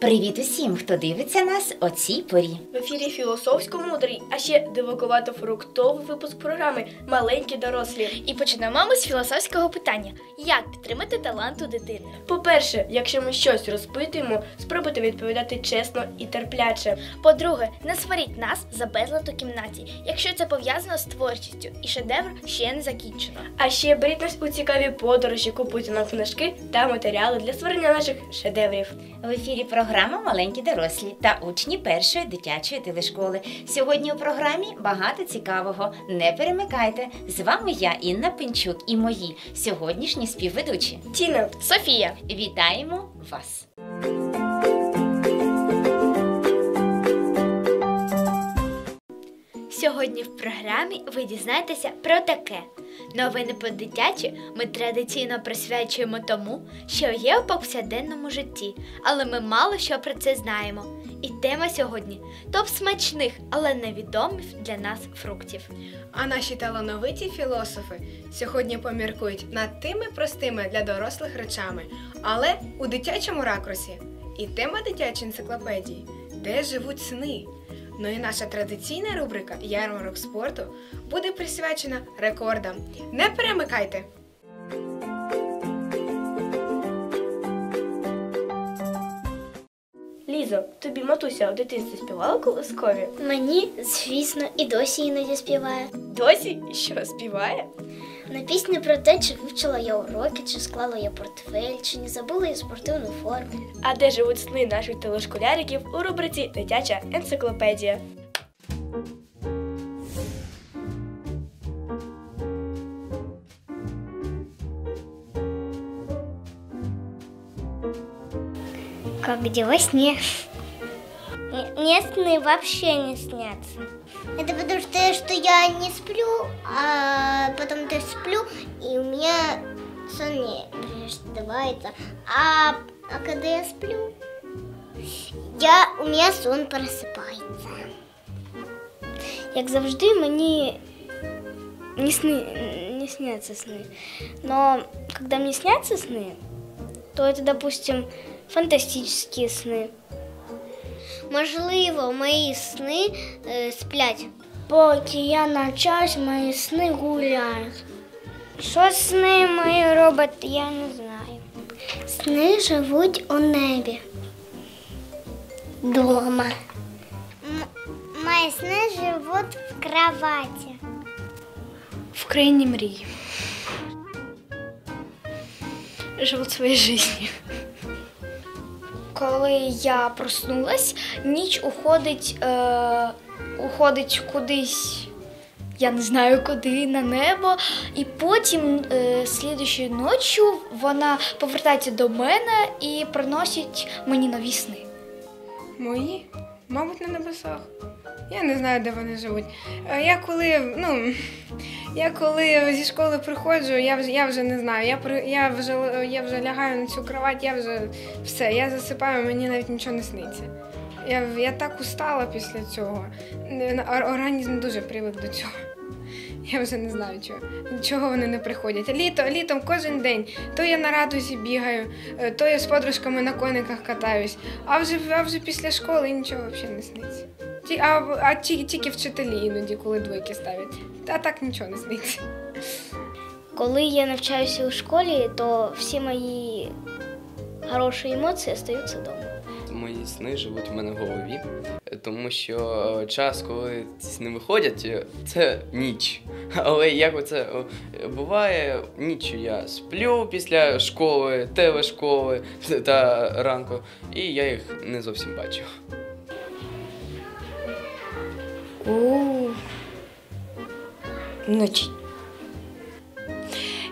Привіт усім, хто дивиться нас о цій порі. В ефірі філософсько-мудрий, а ще дивакувато-фруктовий випуск програми Маленькі дорослі. І почнемо ми з філософського питання: як підтримати талант у дитини? По-перше, якщо ми щось розпитуємо, спробуйте відповідати чесно і терпляче. По-друге, не сваріть нас за безлад у кімнаті, якщо це пов'язано з творчістю, і шедевр ще не закінчено. А ще беріть нас у цікаві подорожі, купуйте нам книжки та матеріали для створення наших шедеврів. В ефірі програма Маленькі дорослі та учні першої дитячої телешколи. Сьогодні у програмі багато цікавого. Не перемикайте. З вами я, Інна Пинчук, і мої сьогоднішні співведучі. Тіна, Софія, Вітаємо вас! Сьогодні в програмі ви дізнаєтеся про таке. Новини по дитячі ми традиційно присвячуємо тому, що є у повсякденному житті, але ми мало що про це знаємо. І тема сьогодні топ смачних, але невідомих для нас фруктів. А наші талановиті філософи сьогодні поміркують над тими простими для дорослих речами, але у дитячому ракурсі. І тема дитячої енциклопедії де живуть сни. Ну і наша традиційна рубрика Ярмарок спорту буде присвячена рекордам. Не перемикайте! Лізо, тобі матуся у дитинстві співала колискові? Мені, звісно, і досі іноді співає. Досі що співає? На пісні про те, чи вивчила я уроки, чи склала я портфель, чи не забула я спортивну форму. А де живуть сни наших телешколяриків у рубриці Дитяча енциклопедія. Как где во сне. Мне сны вообще не снятся. Это потому что, что я не сплю, а потом то сплю, и у меня сон не прерывается. А, а когда я сплю, я, у меня сон просыпается. Як завжди, мені не, сны, не снятся сны. Но когда мне снятся сны, то это, допустим, фантастические сни. Можливо, мої сни е, сплять. Поки я навчаюсь, мої сни гуляють. Що сни мої роблять, я не знаю. Сни живуть у небі. Дома. Мої сни живуть в кроваті. В країні мрій. Живуть своєю життю. Коли я проснулась, ніч уходить, е, уходить кудись, я не знаю куди, на небо, і потім е, слідущою ночі вона повертається до мене і приносить мені нові сни. Мої, мабуть, на небесах. Я не знаю, де вони живуть. Е, Я коли, ну, я коли зі школи приходжу, я вже, я вже не знаю. Я, я, вже, я вже лягаю на цю кровать, я вже все, я засипаю, мені навіть нічого не сниться. Я, я так устала після цього. Організм дуже привик до цього. Я вже не знаю чого. Чого вони не приходять. Літо, літом кожен день. То я на радузі бігаю, е, то я з подружками на кониках катаюсь. А вже, а вже після школи нічого взагалі не сниться. Ті, а а ті, тільки вчителі іноді, коли двойки ставлять. А так нічого не сниться. Коли я навчаюся у школі, то всі мої хороші емоції залишаються вдома. Мої сни живуть в мене в голові, тому що час, коли ці сни виходять, це ніч. Але як оце е, буває, ніччю я сплю після школи, телешколи та ранку, і я їх не зовсім бачу. Вночі.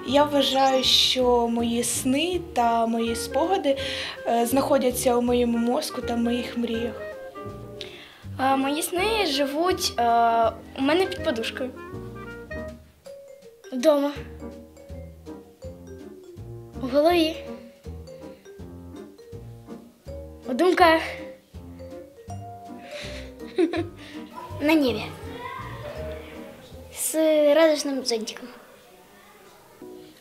Я вважаю, що мої сни та мої спогади е, знаходяться у моєму мозку та в моїх мріях. Е, мої сни живуть е, у мене під подушкою. Вдома. У голові. У думках. На небі. З радужним зонтиком.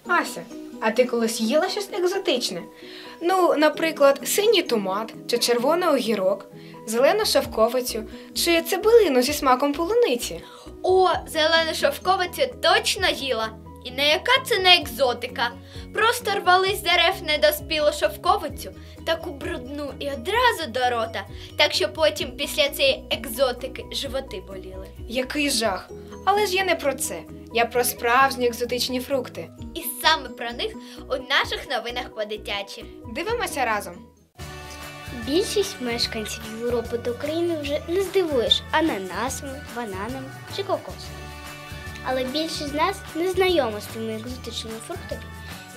Ася, А ти колись їла щось екзотичне? Ну, наприклад, синій томат чи червоний огірок, зелену шовковицю чи цибулину зі смаком полуниці. О, зелену шовковицю точно їла. І не яка це не екзотика. Просто рвали з дерев недоспілу шовковицю, таку брудну і одразу до рота, так що потім після цієї екзотики животи боліли. Який жах! Але ж я не про це. Я про справжні екзотичні фрукти. Саме про них у наших новинах по дитячі. Дивимося разом. Більшість мешканців Європи та України вже не здивуєш ананасами, бананами чи кокосом. Але більшість з нас не знайома з тими екзотичними фруктами,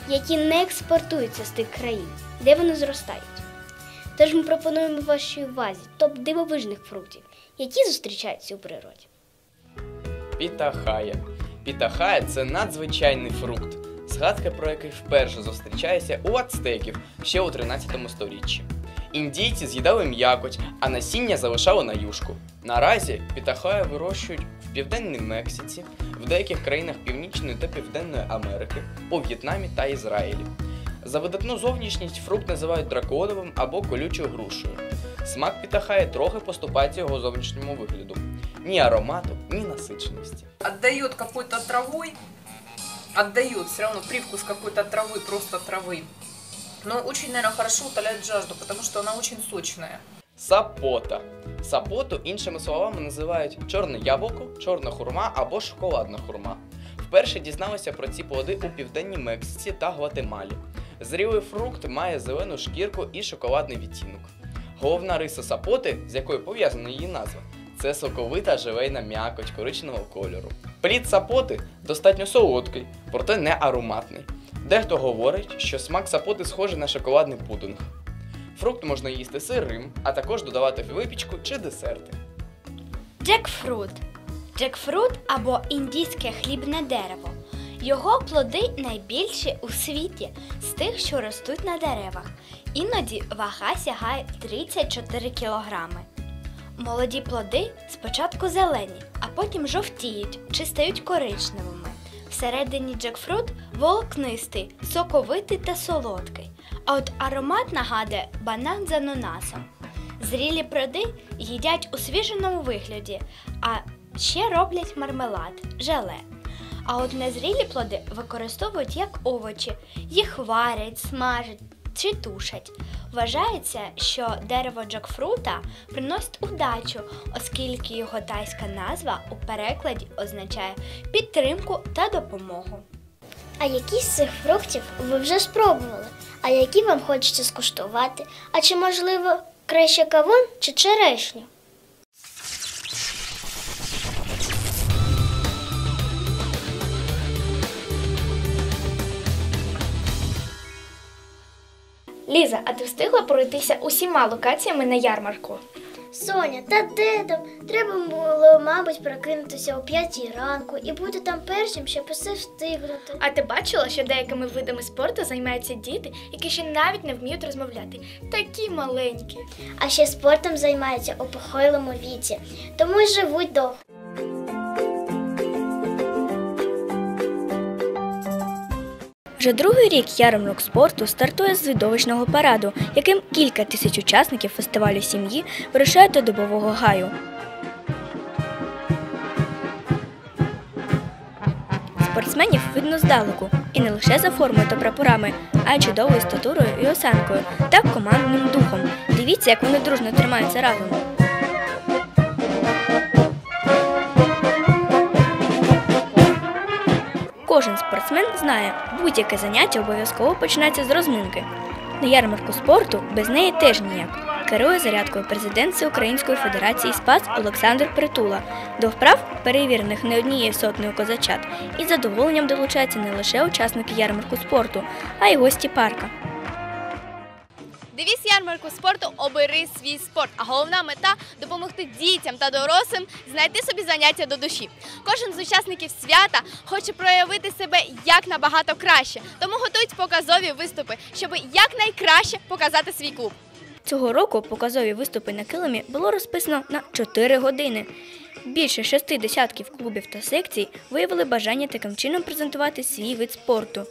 які не експортуються з тих країн, де вони зростають. Тож ми пропонуємо вашій увазі топ дивовижних фруктів, які зустрічаються у природі. Пітахая. Пітахая це надзвичайний фрукт, згадка про який вперше зустрічається у ацтеків ще у 13 сторіччі. Індійці з'їдали м'якоть, а насіння залишали на юшку. Наразі пітахая вирощують в південній Мексиці, в деяких країнах Північної та Південної Америки, у В'єтнамі та Ізраїлі. За видатну зовнішність фрукт називають драконовим або колючою грушею. Смак пітахає трохи поступається його зовнішньому вигляду. Ні аромату, ні насиченості. отдает какой-то травой, отдает все равно привкус какой-то травы, просто травы. Но очень, наверное, хорошо утоляет жажду, потому что она очень сочная. Сапота. Сапоту іншими словами називають чорне яблуко, чорна хурма або шоколадна хурма. Вперше дізналися про ці плоди у південній Мексиці та Гватемалі. Зрілий фрукт має зелену шкірку і шоколадний відтінок. Головна риса сапоти, з якою пов'язана її назва, це соковита желейна м'якоть коричневого кольору. Плід сапоти достатньо солодкий, проте не ароматний. Дехто говорить, що смак сапоти схожий на шоколадний пудинг. Фрукт можна їсти сирим, а також додавати в випічку чи десерти. Джекфрут. Джекфрут або індійське хлібне дерево. Його плоди найбільші у світі з тих, що ростуть на деревах. Іноді вага сягає 34 кілограми. Молоді плоди спочатку зелені, а потім жовтіють чи стають коричневими. Всередині джекфрут волокнистий, соковитий та солодкий. А от аромат нагадує банан з ананасом. Зрілі плоди їдять у свіженому вигляді, а ще роблять мармелад, желе. А от незрілі плоди використовують як овочі, їх варять, смажать чи тушать. Вважається, що дерево джекфрута приносить удачу, оскільки його тайська назва у перекладі означає підтримку та допомогу. А які з цих фруктів ви вже спробували? А які вам хочеться скуштувати? А чи можливо краще кавун чи черешню? Ліза, а ти встигла пройтися усіма локаціями на ярмарку? Соня, та де там? Треба було, мабуть, прокинутися о п'ятій ранку і бути там першим, щоб усе встигнути. А ти бачила, що деякими видами спорту займаються діти, які ще навіть не вміють розмовляти. Такі маленькі. А ще спортом займаються у похилому віці, тому й живуть довго. Вже другий рік ярмарок спорту стартує з видовищного параду, яким кілька тисяч учасників фестивалю сім'ї вирушають до добового гаю. Спортсменів видно здалеку, і не лише за формою та прапорами, а й чудовою статурою і осанкою та командним духом. Дивіться, як вони дружно тримаються разом. Спортсмен знає, будь-яке заняття обов'язково починається з розминки. На ярмарку спорту без неї теж ніяк. Керує зарядкою президент Всеукраїнської федерації Спас Олександр Притула. До вправ, перевірених не однією сотнею козачат, із задоволенням долучаються не лише учасники ярмарку спорту, а й гості парка. Девіз ярмарку спорту обери свій спорт. А головна мета допомогти дітям та дорослим знайти собі заняття до душі. Кожен з учасників свята хоче проявити себе як набагато краще, тому готують показові виступи, щоб якнайкраще показати свій клуб. Цього року показові виступи на килимі було розписано на 4 години. Більше шести десятків клубів та секцій виявили бажання таким чином презентувати свій вид спорту.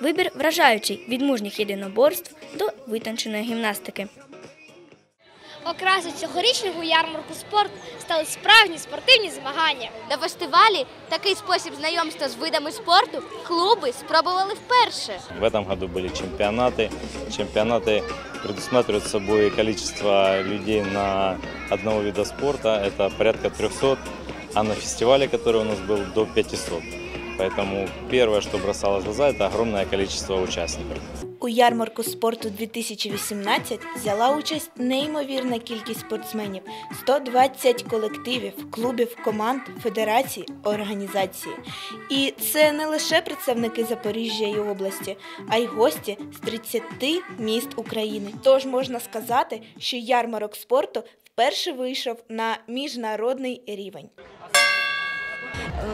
Вибір вражаючий від мужніх єдиноборств до витонченої гімнастики. Окрасою цьогорічного ярмарку спорт стали справжні спортивні змагання. На фестивалі такий спосіб знайомства з видами спорту клуби спробували вперше. В этом году были чемпионаты. Чемпионаты предусматривают собой количество людей на одного вида спорта. Это порядка 300, а на фестивале, который у нас был, до 500. Поэтому первое, что бросалось в глаза, это огромное количество участников. У ярмарку спорту 2018 взяла участь неймовірна кількість спортсменів: 120 колективів, клубів, команд, федерацій, організацій. І це не лише представники Запоріжжя і області, а й гості з 30 міст України. Тож можна сказати, що ярмарок спорту вперше вийшов на міжнародний рівень.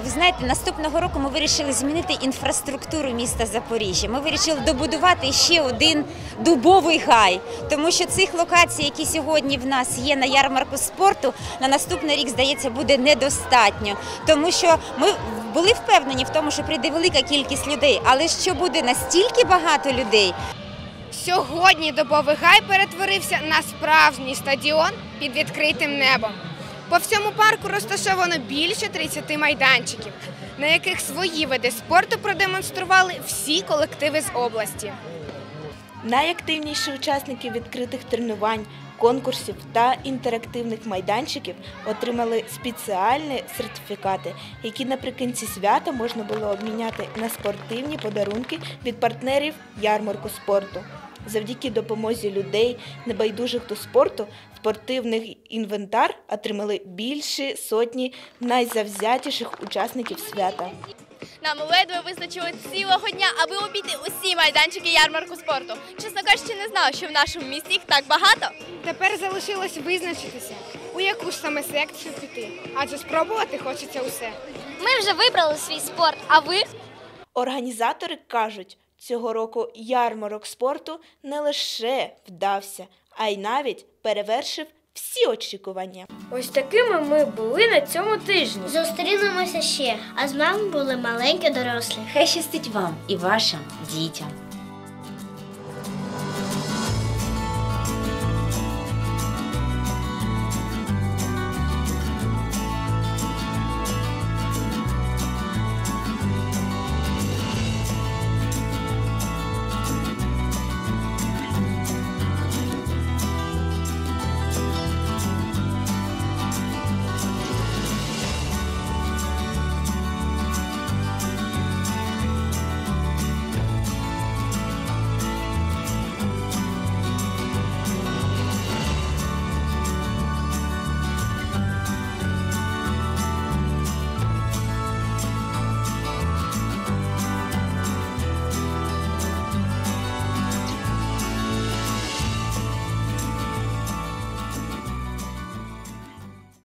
Ви знаєте, наступного року ми вирішили змінити інфраструктуру міста Запоріжжя. Ми вирішили добудувати ще один дубовий гай, тому що цих локацій, які сьогодні в нас є на ярмарку спорту, на наступний рік, здається, буде недостатньо. Тому що ми були впевнені в тому, що прийде велика кількість людей, але що буде настільки багато людей, Сьогодні добовий гай перетворився на справжній стадіон під відкритим небом. По всьому парку розташовано більше 30 майданчиків, на яких свої види спорту продемонстрували всі колективи з області. Найактивніші учасники відкритих тренувань, конкурсів та інтерактивних майданчиків отримали спеціальні сертифікати, які наприкінці свята можна було обміняти на спортивні подарунки від партнерів ярмарку спорту. Завдяки допомозі людей, небайдужих до спорту, спортивний інвентар отримали більше сотні найзавзятіших учасників свята. Нам ледве вистачило цілого дня, аби обійти усі майданчики ярмарку спорту. Чесно кажучи, не знала, що в нашому місті їх так багато. Тепер залишилось визначитися, у яку ж саме секцію піти, адже спробувати хочеться усе. Ми вже вибрали свій спорт, а ви? Організатори кажуть, цього року ярмарок спорту не лише вдався, а й навіть перевершив всі очікування. Ось такими ми були на цьому тижні. Зустрінемося ще, а з нами були маленькі дорослі. хай щастить вам і вашим дітям.